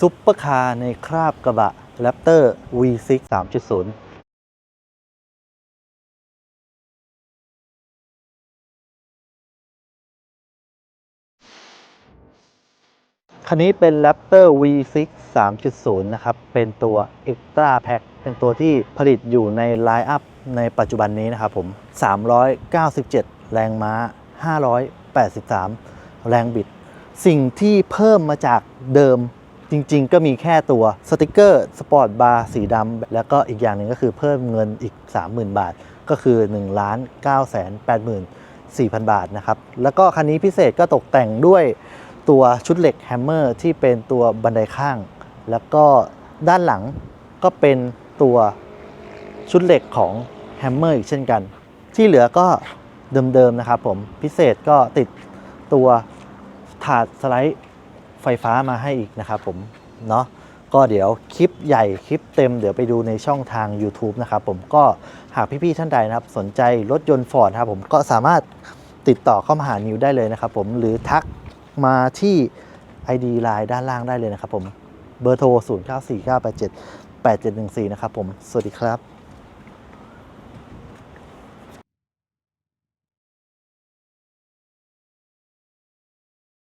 ซุปเปอร์คาร์ในคราบกระบะ Raptor V6 3.0คันนี้เป็น Raptor V6 3.0 นะครับ เป็นตัว Extra Pack เป็นตัวที่ผลิตอยู่ในไลน์อัพในปัจจุบันนี้นะครับผม 397 แรงม้า 583 แรงบิด สิ่งที่เพิ่มมาจากเดิม จริงๆ ก็มีแค่ตัวสติกเกอร์สปอร์ตบาร์สีดำแล้วก็อีกอย่างหนึ่งก็คือเพิ่มเงินอีก 30,000 บาท ก็คือ1ล้าน9 8 4 0 0 บาทนะครับ แล้วก็คันนี้พิเศษก็ตกแต่งด้วยตัวชุดเหล็กแฮมเมอร์ที่เป็นตัวบันไดข้าง แล้วก็ด้านหลังก็เป็นตัวชุดเหล็กของแฮมเมอร์อีกเช่นกัน ที่เหลือก็เดิมๆนะครับผมพิเศษก็ติดตัวถาดสไลด์ ไฟฟ้ามาให้อีกนะครับผมเนาะก็เดี๋ยวคลิปใหญ่คลิปเต็มเดี๋ยวไปดูในช่องทาง YouTube นะครับผมก็หากพี่ๆท่านใดนะครับสนใจรถยนต์ฟอร์ดครับผมก็สามารถติดต่อเข้ามาหานิวได้เลยนะครับผมหรือทักมาที่ ID Line ด้านล่างได้เลยนะครับผมเบอร์โทร 0949878714 นะครับผม สวัสดีครับ